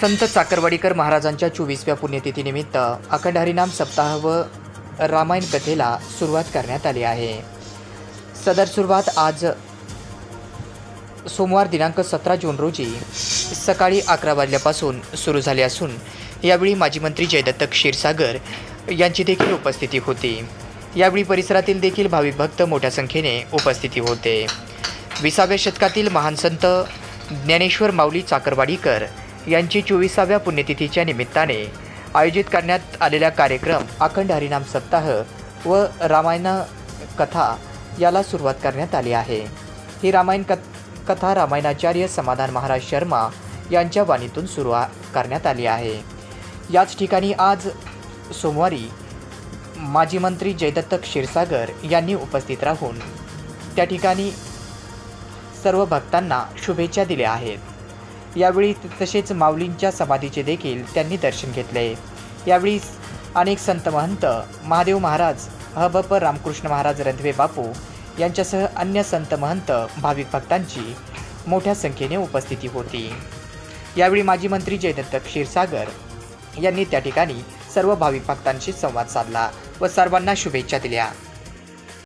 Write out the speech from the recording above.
संत चाकरवाडीकर महाराजांच्या चोवीसव्या पुण्यतिथीनिमित्त अखंड हरिनाम सप्ताह व रामायण कथेला सुरुवात करण्यात आली आहे. सदर सुरुवात आज सोमवार दिनांक सतरा जून रोजी सकाळी अकरा वाजल्यापासून सुरू झाली असून यावेळी माजी मंत्री जयदत्त क्षीरसागर यांची देखील उपस्थिती होती. यावेळी परिसरातील देखील भाविक भक्त मोठ्या संख्येने उपस्थिती होते. विसाव्या शतकातील महान संत ज्ञानेश्वर माऊली चाकरवाडीकर यांची चोवीसाव्या पुण्यतिथीच्या निमित्ताने आयोजित करण्यात आलेला कार्यक्रम अखंड हरिनाम सप्ताह व रामायण कथा याला सुरुवात करण्यात आली आहे. ही रामायण कथ कथा रामायणाचार्य समाधान महाराज शर्मा यांच्या वाणीतून सुरू करण्यात आली आहे. याच ठिकाणी आज सोमवारी माजी मंत्री जयदत्त क्षीरसागर यांनी उपस्थित राहून त्या ठिकाणी सर्व भक्तांना शुभेच्छा दिल्या आहेत. यावेळी तसेच माऊलींच्या समाधीचे देखील त्यांनी दर्शन घेतले. यावेळी अनेक संत महंत महादेव महाराज हबप रामकृष्ण महाराज रंधवे बापू यांच्यासह अन्य संत महंत भाविक भक्तांची मोठ्या संख्येने उपस्थिती होती. यावेळी माजी मंत्री जयदत्त क्षीरसागर यांनी त्या ठिकाणी सर्व भाविक भक्तांशी संवाद साधला व सर्वांना शुभेच्छा दिल्या.